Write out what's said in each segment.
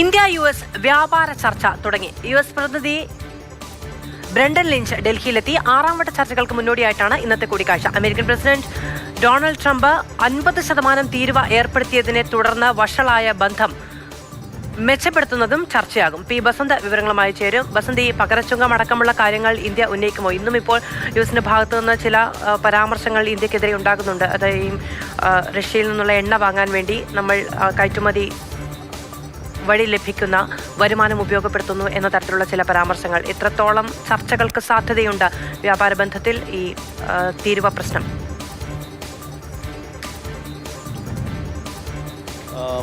India U S വ്യാപാര ചർച്ച തുടങ്ങി. യു എസ് പ്രതിനിധി ബ്രണ്ടൻ ലിഞ്ച് ഡൽഹിയിലെത്തി. ആറാം വട്ട ചർച്ചകൾക്ക് മുന്നോടിയായിട്ടാണ് ഇന്നത്തെ കൂടിക്കാഴ്ച. അമേരിക്കൻ പ്രസിഡന്റ് ഡൊണാൾഡ് ട്രംപ് അൻപത് ശതമാനം തീരുവ ഏർപ്പെടുത്തിയതിനെ തുടർന്ന് വഷളായ ബന്ധം മെച്ചപ്പെടുത്തുന്നതും ചർച്ചയാകും. പി. ബസന്ത് വിവരങ്ങളുമായി ചേരും. ബസന്ത് ഈ പകരച്ചുങ്കം അടക്കമുള്ള കാര്യങ്ങൾ ഇന്ത്യ ഉന്നയിക്കുമോ? ഇന്നും ഇപ്പോൾ യു എസിന്റെ ഭാഗത്തു നിന്ന് ചില പരാമർശങ്ങൾ ഇന്ത്യക്കെതിരെ ഉണ്ടാകുന്നുണ്ട്. അത് ഈ റഷ്യയിൽ നിന്നുള്ള എണ്ണ വാങ്ങാൻ വേണ്ടി നമ്മൾ കയറ്റുമതി വഴി ലഭിക്കുന്ന വരുമാനം ഉപയോഗപ്പെടുത്തുന്നു എന്ന തരത്തിലുള്ള ചില പരാമർശങ്ങൾ. ഇത്രത്തോളം ചർച്ചകൾക്ക് സാധ്യതയുണ്ട്. വ്യാപാര ബന്ധത്തിൽ ഈ തീരുവ പ്രശ്നം.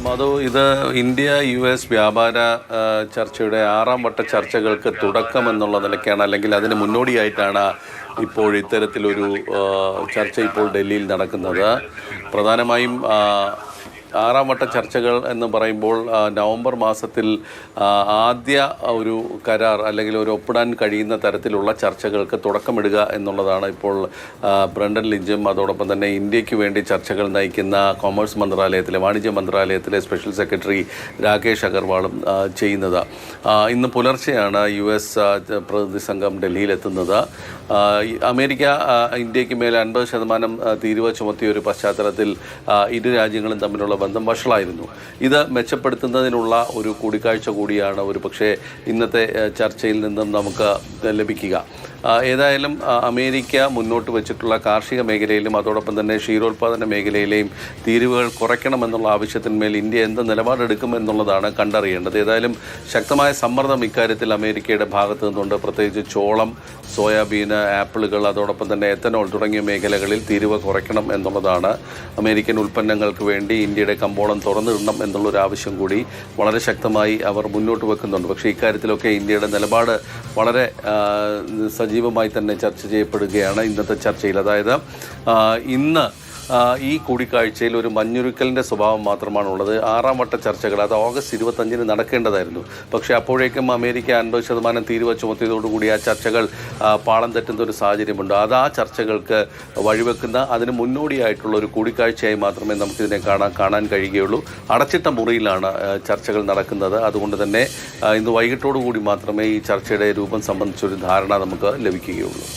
മധു ഇത് ഇന്ത്യ യു എസ് വ്യാപാര ചർച്ചയുടെ ആറാം വട്ട ചർച്ചകൾക്ക് തുടക്കം എന്നുള്ള നിലയ്ക്കാണ്. അല്ലെങ്കിൽ അതിന് മുന്നോടിയായിട്ടാണ് ഇപ്പോൾ ഇത്തരത്തിലൊരു ചർച്ച ഇപ്പോൾ ഡൽഹിയിൽ നടക്കുന്നത്. പ്രധാനമായും ആറാം വട്ട ചർച്ചകൾ എന്ന് പറയുമ്പോൾ നവംബർ മാസത്തിൽ ആദ്യ ഒരു കരാർ അല്ലെങ്കിൽ ഒരു ഒപ്പിടാൻ കഴിയുന്ന തരത്തിലുള്ള ചർച്ചകൾക്ക് തുടക്കമിടുക എന്നുള്ളതാണ് ഇപ്പോൾ ബ്രണ്ടൻ ലിഞ്ചും അതോടൊപ്പം തന്നെ ഇന്ത്യയ്ക്ക് വേണ്ടി ചർച്ചകൾ നയിക്കുന്ന കോമേഴ്സ് മന്ത്രാലയത്തിലെ വാണിജ്യ മന്ത്രാലയത്തിലെ സ്പെഷ്യൽ സെക്രട്ടറി രാകേഷ് അഗർവാളും ചെയ്യുന്നത്. ഇന്ന് പുലർച്ചെയാണ് യു എസ് പ്രതിനിധി സംഘം ഡൽഹിയിലെത്തുന്നത്. അമേരിക്ക ഇന്ത്യയ്ക്ക് മേൽ അൻപത് ശതമാനം തീരുവ ചുമത്തിയ ഒരു പശ്ചാത്തലത്തിൽ ഇരു രാജ്യങ്ങളും തമ്മിലുള്ള ബന്ധം വഷളായിരുന്നു. ഇത് മെച്ചപ്പെടുത്തുന്നതിനുള്ള ഒരു കൂടിക്കാഴ്ച കൂടിയാണ് ഒരു പക്ഷേ ഇന്നത്തെ ചർച്ചയിൽ നിന്നും നമുക്ക് ലഭിക്കുക. ഏതായാലും അമേരിക്ക മുന്നോട്ട് വെച്ചിട്ടുള്ള കാർഷിക മേഖലയിലും അതോടൊപ്പം തന്നെ ക്ഷീരോത്പാദന മേഖലയിലെയും തീരുവകൾ കുറയ്ക്കണമെന്നുള്ള ആവശ്യത്തിന്മേൽ ഇന്ത്യ എന്ത് നിലപാടെടുക്കുമെന്നുള്ളതാണ് കണ്ടറിയേണ്ടത്. ഏതായാലും ശക്തമായ സമ്മർദ്ദം ഇക്കാര്യത്തിൽ അമേരിക്കയുടെ ഭാഗത്തു നിന്നുണ്ട്. പ്രത്യേകിച്ച് ചോളം സോയാബീന് ആപ്പിളുകൾ അതോടൊപ്പം തന്നെ എത്തനോൾ തുടങ്ങിയ മേഖലകളിൽ തീരുവ കുറയ്ക്കണം എന്നുള്ളതാണ് അമേരിക്കൻ ഉൽപ്പന്നങ്ങൾക്ക് വേണ്ടി ഇന്ത്യയുടെ കമ്പോളം തുറന്നിടണം എന്നുള്ളൊരു ആവശ്യം കൂടി വളരെ ശക്തമായി അവർ മുന്നോട്ട് വെക്കുന്നുണ്ട്. പക്ഷേ ഇക്കാര്യത്തിലൊക്കെ ഇന്ത്യയുടെ നിലപാട് വളരെ സജീവമായി തന്നെ ചർച്ച ചെയ്യപ്പെടുകയാണ് ഇന്നത്തെ ചർച്ചയിൽ. അതായത് ഇന്ന് ഈ കൂടിക്കാഴ്ചയിൽ ഒരു മഞ്ഞുരുക്കലിന്റെ സ്വഭാവം മാത്രമാണുള്ളത്. ആറാം വട്ട ചർച്ചകൾ അത് ഓഗസ്റ്റ് ഇരുപത്തഞ്ചിന് നടക്കേണ്ടതായിരുന്നു. പക്ഷേ അപ്പോഴേക്കും അമേരിക്ക അൻപത് ശതമാനം തീരുവ ചുമത്തിയതോടുകൂടി ആ ചർച്ചകൾ പാളം തെറ്റുന്ന ഒരു സാഹചര്യമുണ്ട്. അത് ആ ചർച്ചകൾക്ക് വഴിവെക്കുന്ന അതിന് മുന്നോടിയായിട്ടുള്ള ഒരു കൂടിക്കാഴ്ചയായി മാത്രമേ നമുക്കിതിനെ കാണാൻ കാണാൻ കഴിയുകയുള്ളൂ. അടച്ചിട്ട മുറിയിലാണ് ചർച്ചകൾ നടക്കുന്നത്. അതുകൊണ്ട് തന്നെ ഇന്ന് വൈകിട്ടോടുകൂടി മാത്രമേ ഈ ചർച്ചയുടെ രൂപം സംബന്ധിച്ചൊരു ധാരണ നമുക്ക് ലഭിക്കുകയുള്ളൂ.